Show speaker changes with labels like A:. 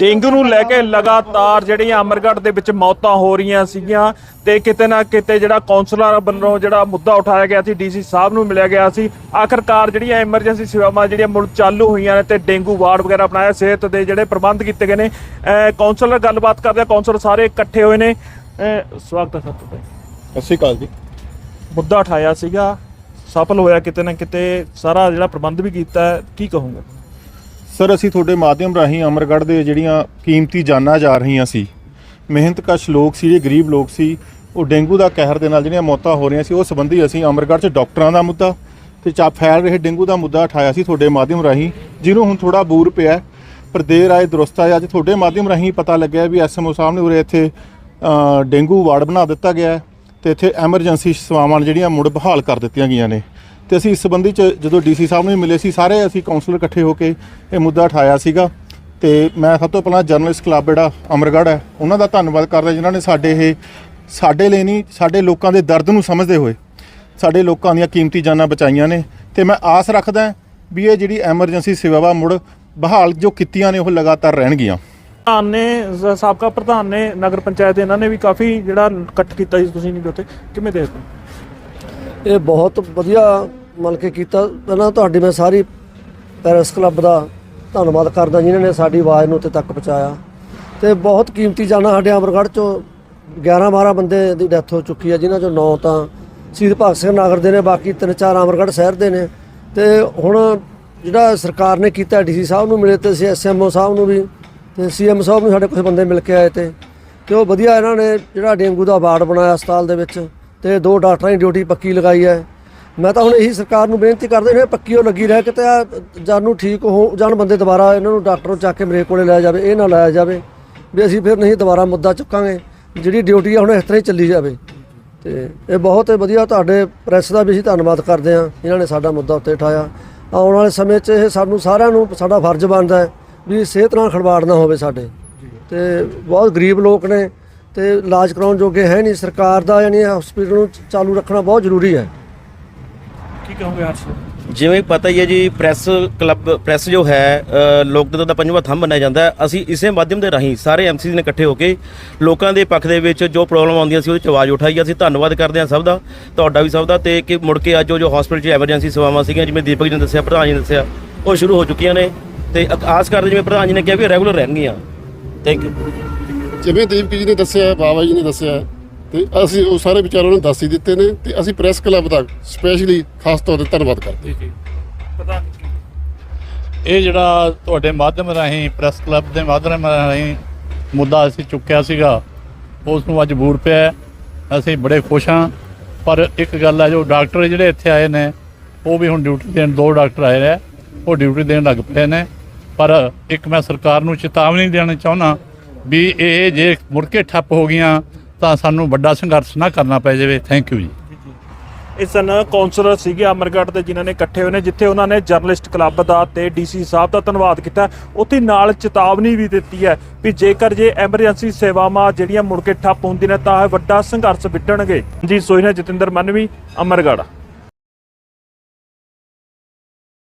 A: Dengue ਨੂੰ ਲੈ ਕੇ ਲਗਾਤਾਰ ਜਿਹੜੀਆਂ ਅਮਰਗੜ੍ਹ ਦੇ ਵਿੱਚ ਮੌਤਾਂ ਹੋ ਰਹੀਆਂ ਸੀਗੀਆਂ ਤੇ ਕਿਤੇ ਨਾ ਕਿਤੇ ਜਿਹੜਾ ਕਾਉਂਸਲਰ ਵੱਲੋਂ ਜਿਹੜਾ ਮੁੱਦਾ ਉਠਾਇਆ ਗਿਆ ਸੀ ਡੀਸੀ ਸਾਹਿਬ ਨੂੰ ਮਿਲਿਆ ਗਿਆ ਸੀ। ਆਖਰਕਾਰ ਜਿਹੜੀਆਂ ਐਮਰਜੈਂਸੀ ਸੇਵਾਵਾਂ ਜਿਹੜੀਆਂ ਮੁੜ ਚਾਲੂ ਹੋਈਆਂ ਨੇ ਤੇ ਡੇਂਗੂ ਵਾਰਡ ਵਗੈਰਾ ਬਣਾਇਆ ਸਿਹਤ ਦੇ ਜਿਹੜੇ ਪ੍ਰਬੰਧ ਕੀਤੇ ਗਏ ਨੇ। ਕਾਉਂਸਲਰ ਗੱਲਬਾਤ ਕਰਦੇ ਆ ਕਾਉਂਸਲਰ ਸਾਰੇ ਇਕੱਠੇ ਹੋਏ ਨੇ। ਸਵਾਗਤ ਹੈ ਤੁਹਾਡਾ
B: ਸਤਿ ਸ਼੍ਰੀ ਅਕਾਲ ਜੀ।
A: ਮੁੱਦਾ ਉਠਾਇਆ ਸੀਗਾ ਸਫਲ ਹੋਇਆ ਕਿਤੇ ਨਾ ਕਿਤੇ ਸਾਰਾ ਜਿਹੜਾ ਪ੍ਰਬੰਧ ਵੀ ਕੀਤਾ ਕੀ ਕਹੋਗੇ?
B: ਸਰ, ਅਸੀਂ ਤੁਹਾਡੇ ਮਾਧਿਅਮ ਰਾਹੀਂ ਅਮਰਗੜ੍ਹ ਦੇ ਜਿਹੜੀਆਂ ਕੀਮਤੀ ਜਾਨਾਂ ਜਾ ਰਹੀਆਂ ਸੀ ਮਿਹਨਤਕਸ਼ ਲੋਕ ਸੀ ਜਿਹੜੇ ਗਰੀਬ ਲੋਕ ਸੀ, ਉਹ ਡੇਂਗੂ ਦਾ ਕਹਿਰ ਦੇ ਨਾਲ ਜਿਹੜੀਆਂ ਮੌਤਾਂ ਹੋ ਰਹੀਆਂ ਸੀ ਉਹ ਸੰਬੰਧੀ ਅਸੀਂ ਅਮਰਗੜ੍ਹ 'ਚ ਡਾਕਟਰਾਂ ਦਾ ਮੁੱਦਾ ਤੇ ਚਾ ਫੈਲ ਰਹੇ ਡੇਂਗੂ ਦਾ ਮੁੱਦਾ ਉਠਾਇਆ ਸੀ ਤੁਹਾਡੇ ਮਾਧਿਅਮ ਰਾਹੀਂ, ਜਿਹਨੂੰ ਹੁਣ ਥੋੜਾ ਬੂਰ ਪਿਆ ਪਰ ਦੇਰ ਆਏ ਦਰੁਸਤ ਆਏ, ਅੱਜ ਤੁਹਾਡੇ ਮਾਧਿਅਮ ਰਾਹੀਂ ਪਤਾ ਲੱਗਿਆ ਵੀ ਐਸਐਮਓ ਸਾਹਿਬ ਨੇ ਉਰੇ ਇੱਥੇ ਡੇਂਗੂ ਵਾਰਡ ਬਣਾ ਦਿੱਤਾ ਗਿਆ ਹੈ ਤੇ ਇੱਥੇ ਐਮਰਜੈਂਸੀ ਸੇਵਾਵਾਂ ਜਿਹੜੀਆਂ ਮੁੜ ਬਹਾਲ ਕਰ ਦਿੱਤੀਆਂ ਗਈਆਂ ਨੇ। ਤੇ ਅਸੀਂ ਇਸ ਸੰਬੰਧੀ ਚ ਜਦੋਂ ਡੀਸੀ ਸਾਹਿਬ ਨੂੰ ਵੀ ਮਿਲੇ ਸੀ, ਸਾਰੇ ਅਸੀਂ ਕਾਉਂਸਲਰ ਇਕੱਠੇ ਹੋ ਕੇ ਇਹ ਮੁੱਦਾ ਉਠਾਇਆ ਸੀਗਾ। ਤੇ ਮੈਂ ਸਭ ਤੋਂ ਪਹਿਲਾਂ ਜਰਨਲਿਸਟ ਕਲੱਬ ਜਿਹੜਾ ਅਮਰਗੜ੍ਹ ਹੈ, ਉਹਨਾਂ ਦਾ ਧੰਨਵਾਦ ਕਰਦਾ ਜਿਨ੍ਹਾਂ ਨੇ ਸਾਡੇ ਇਹ, ਸਾਡੇ ਲਈ ਨਹੀਂ, ਸਾਡੇ ਲੋਕਾਂ ਦੇ ਦਰਦ ਨੂੰ ਸਮਝਦੇ ਹੋਏ ਸਾਡੇ ਲੋਕਾਂ ਦੀਆਂ ਕੀਮਤੀ ਜਾਨਾਂ ਬਚਾਈਆਂ ਨੇ। ਤੇ ਮੈਂ ਆਸ ਰੱਖਦਾ ਵੀ ਇਹ ਜਿਹੜੀ ਐਮਰਜੈਂਸੀ ਸੇਵਾਵਾਂ ਮੁੜ ਬਹਾਲ ਜੋ ਕੀਤੀਆਂ ਨੇ, ਉਹ ਲਗਾਤਾਰ ਰਹਿਣਗੀਆਂ।
A: ਪ੍ਰਧਾਨ ਨੇ, ਸਾਬਕਾ ਪ੍ਰਧਾਨ ਨੇ ਨਗਰ ਪੰਚਾਇਤ ਇਹਨਾਂ ਨੇ ਵੀ ਕਾਫੀ ਜਿਹੜਾ ਇਕੱਠ ਕੀਤਾ ਸੀ, ਤੁਸੀਂ ਨਹੀਂ ਉੱਥੇ। ਕਿਵੇਂ ਦੇਖਦੇ ਹੋ?
C: ਇਹ ਬਹੁਤ ਵਧੀਆ ਮਤਲਬ ਕਿ ਕੀਤਾ। ਪਹਿਲਾਂ ਤੁਹਾਡੀ ਮੈਂ ਸਾਰੀ ਪੈਰਸ ਕਲੱਬ ਦਾ ਧੰਨਵਾਦ ਕਰਦਾ ਜਿਨ੍ਹਾਂ ਨੇ ਸਾਡੀ ਆਵਾਜ਼ ਨੂੰ ਉੱਥੇ ਤੱਕ ਪਹੁੰਚਾਇਆ। ਤੇ ਬਹੁਤ ਕੀਮਤੀ ਜਾਨਾਂ ਸਾਡੇ ਅਮਰਗੜ੍ਹ ਚੋਂ 11 12 ਬੰਦੇ ਦੀ ਡੈਥ ਹੋ ਚੁੱਕੀ ਹੈ, ਜਿਨ੍ਹਾਂ ਚੋਂ 9 ਤਾਂ ਸ਼ਹੀਦ ਭਗਤ ਸਿੰਘ ਨਗਰ ਦੇ ਨੇ, ਬਾਕੀ ਤਿੰਨ ਚਾਰ ਅਮਰਗੜ੍ਹ ਸ਼ਹਿਰ ਦੇ ਨੇ। ਤੇ ਹੁਣ ਜਿਹੜਾ ਸਰਕਾਰ ਨੇ ਕੀਤਾ, ਡੀਸੀ ਸਾਹਿਬ ਨੂੰ ਮਿਲੇ ਤੇ ਸੀ ਐਸਐਮਓ ਸਾਹਿਬ ਨੂੰ ਵੀ ਤੇ ਸੀਐਮ ਸਾਹਿਬ ਨੂੰ ਸਾਡੇ ਕੁਝ ਬੰਦੇ ਮਿਲ ਕੇ ਆਏ ਤੇ। ਤੇ ਉਹ ਵਧੀਆ ਇਹਨਾਂ ਨੇ ਜਿਹੜਾ ਡੇਂਗੂ ਦਾ ਵਾਰਡ ਬਣਾਇਆ ਹਸਪਤਾਲ ਦੇ ਵਿੱਚ। ਤੇ ਦੋ ਡਾਕਟਰਾਂ ਦੀ ਡਿਊਟੀ ਪੱਕੀ ਲਗਾਈ ਹੈ। ਮੈਂ ਤਾਂ ਹੁਣ ਇਹੀ ਸਰਕਾਰ ਨੂੰ ਬੇਨਤੀ ਕਰਦੇ ਨੇ ਪੱਕੀ ਉਹ ਲੱਗੀ ਰਹਿ, ਕਿਤੇ ਆ ਜਾਨੂੰ ਠੀਕ ਹੋ ਜਾਣ ਬੰਦੇ ਦੁਬਾਰਾ ਇਹਨਾਂ ਨੂੰ ਡਾਕਟਰ ਨੂੰ ਚੱਕ ਕੇ ਮੇਰੇ ਕੋਲੇ ਲੈ ਜਾਵੇ, ਇਹ ਨਾ ਲਾਇਆ ਜਾਵੇ ਵੀ ਅਸੀਂ ਫਿਰ ਨਹੀਂ ਦੁਬਾਰਾ ਮੁੱਦਾ ਚੁੱਕਾਂਗੇ। ਜਿਹੜੀ ਡਿਊਟੀ ਆ, ਹੁਣ ਇਸ ਤਰ੍ਹਾਂ ਹੀ ਚੱਲੀ ਜਾਵੇ। ਤੇ ਇਹ ਬਹੁਤ ਵਧੀਆ ਤੁਹਾਡੇ ਪ੍ਰੈਸ ਦਾ ਵੀ ਅਸੀਂ ਧੰਨਵਾਦ ਕਰਦੇ ਹਾਂ, ਇਹਨਾਂ ਨੇ ਸਾਡਾ ਮੁੱਦਾ ਉੱਤੇ ਉਠਾਇਆ ਆਉਣ ਵਾਲੇ ਸਮੇਂ 'ਚ ਇਹ ਸਾਨੂੰ ਸਾਰਿਆਂ ਨੂੰ ਸਾਡਾ ਫਰਜ਼ ਬਣਦਾ ਹੈ ਵੀ ਸਿਹਤ ਨਾਲ ਖੜਵਾੜ ਨਾ ਹੋਵੇ ਸਾਡੇ। ਤੇ ਬਹੁਤ ਗਰੀਬ ਲੋਕ ਨੇ ਤੇ ਇਲਾਜ ਕਰਾਉਣ ਜੋਗੇ ਹੈ ਨਹੀਂ। ਸਰਕਾਰ ਦਾ ਯਾਨੀ ਹਸਪੀਟਲ ਨੂੰ ਚਾਲੂ ਰੱਖਣਾ ਬਹੁਤ ਜ਼ਰੂਰੀ ਹੈ।
A: ਕੀ ਕਹੋਗੇ ਹਰਸ਼
D: ਜਿਵੇਂ ਪਤਾ ਹੀ ਹੈ ਜੀ ਪ੍ਰੈਸ ਕਲੱਬ ਪ੍ਰੈਸ ਜੋ ਹੈ ਅ, ਲੋਕਤੰਤਰ ਦਾ ਪੰਜਵਾਂ ਥੰਮ ਮੰਨਿਆ ਜਾਂਦਾ ਹੈ। ਅਸੀਂ ਇਸੇ ਮਾਧਿਅਮ ਦੇ ਰਾਹੀਂ ਸਾਰੇ ਐਮਸੀ ਨੇ ਇਕੱਠੇ ਹੋ ਕੇ ਲੋਕਾਂ ਦੇ ਪੱਖ ਦੇ ਵਿੱਚ ਜੋ ਪ੍ਰੋਬਲਮ ਆਉਂਦੀਆਂ ਸੀ ਉਹਦੇ ਚ ਆਵਾਜ਼ ਉਠਾਈ। ਅਸੀਂ ਧੰਨਵਾਦ ਕਰਦੇ ਹਾਂ ਸਭ ਦਾ ਤੁਹਾਡਾ ਵੀ ਸਭ ਦਾ ਤੇ ਕਿ ਮੁੜ ਕੇ ਅੱਜ ਉਹ ਜੋ ਹਸਪੀਟਲ 'ਚ ਐਮਰਜੈਂਸੀ ਸੇਵਾਵਾਂ ਸੀਗੀਆਂ ਜਿਵੇਂ ਦੀਪਕ ਜੀ ਨੇ ਦੱਸਿਆ ਪ੍ਰਧਾਨ ਜੀ ਨੇ ਦੱਸਿਆ ਉਹ ਸ਼ੁਰੂ ਹੋ ਚੁੱਕੀਆਂ ਨੇ। ਤੇ ਅ- ਆਸ ਕਰਦੇ ਜਿਵੇਂ ਪ੍ਰਧਾਨ ਜੀ ਨੇ ਕਿਹਾ ਵੀ ਰੈਗੂਲਰ ਰਹਿਣਗੀਆਂ। ਥੈਂਕ ਯੂ
E: ਜਿਵੇਂ ਦੀਪਕ ਜੀ ਨੇ ਦੱਸਿਆ, ਬਾਬਾ ਜੀ ਨੇ ਦੱਸਿਆ, ਤੇ ਅਸੀਂ ਉਹ ਸਾਰੇ ਵਿਚਾਰਾਂ ਨੂੰ ਦੱਸ ਹੀ ਦਿੱਤੇ ਨੇ ਤੇ ਅਸੀਂ ਪ੍ਰੈਸ ਕਲੱਬ ਦਾ ਸਪੈਸ਼ਲੀ ਖਾਸ ਤੌਰ ਤੇ ਧੰਨਵਾਦ ਕਰਦੇ
A: ਜੀ
F: ਇਹ ਜਿਹੜਾ ਤੁਹਾਡੇ ਮਾਧਿਅਮ ਰਾਹੀਂ ਪ੍ਰੈਸ ਕਲੱਬ ਦੇ ਮਾਧਿਅਮ ਰਾਹੀਂ ਮੁੱਦਾ ਅਸੀਂ ਚੁੱਕਿਆ ਸੀਗਾ, ਉਸ ਨੂੰ ਅੱਜ ਬੂਰ ਪਿਆ ਅਸੀਂ ਬੜੇ ਖੁਸ਼ ਹਾਂ, ਪਰ ਇੱਕ ਗੱਲ ਹੈ, ਜੋ ਡਾਕਟਰ ਜਿਹੜੇ ਇੱਥੇ ਆਏ ਨੇ, ਉਹ ਵੀ ਹੁਣ ਡਿਊਟੀ ਦੇਣ ਦੋ ਡਾਕਟਰ ਆਏ ਨੇ, ਉਹ ਡਿਊਟੀ ਦੇਣ ਲੱਗ ਪਏ ਨੇ। ਪਰ ਇੱਕ ਮੈਂ ਸਰਕਾਰ ਨੂੰ ਚੇਤਾਵਨੀ ਦੇਣਾ ਚਾਹੁੰਦਾ ਵੀ ਇਹ ਜੇ ਮੁੜ ਕੇ ਠੱਪ ਹੋ ਗਈਆਂ, ਤਾਂ ਸਾਨੂੰ ਵੱਡਾ ਸੰਘਰਸ਼ ਨਾ ਕਰਨਾ ਪੈ ਜਾਵੇ। ਥੈਂਕ ਯੂ ਜੀ।
A: ਇਸ ਸਨ ਕਾਉਂਸਲਰ ਸੀਗੇ ਅਮਰਗੜ੍ਹ ਦੇ, ਜਿਨ੍ਹਾਂ ਨੇ ਇਕੱਠੇ ਹੋਏ ਨੇ, ਜਿੱਥੇ ਉਹਨਾਂ ਨੇ ਜਰਨਲਿਸਟ ਕਲੱਬ ਦਾ ਤੇ ਡੀਸੀ ਸਾਹਿਬ ਦਾ ਧੰਨਵਾਦ ਕੀਤਾ। ਉੱਥੇ ਨਾਲ ਚੇਤਾਵਨੀ ਵੀ ਦਿੱਤੀ ਹੈ ਵੀ ਜੇਕਰ ਜੇ ਐਮਰਜੈਂਸੀ ਸੇਵਾਵਾਂ ਜਿਹੜੀਆਂ ਮੁੜ ਕੇ ਠੱਪ ਹੁੰਦੀਆਂ ਨੇ, ਤਾਂ ਇਹ ਵੱਡਾ ਸੰਘਰਸ਼ ਵਿੱਢਣਗੇ। ਜੀ ਸੋਈ ਜਤਿੰਦਰ ਮਨਵੀ, ਅਮਰਗੜ੍ਹ।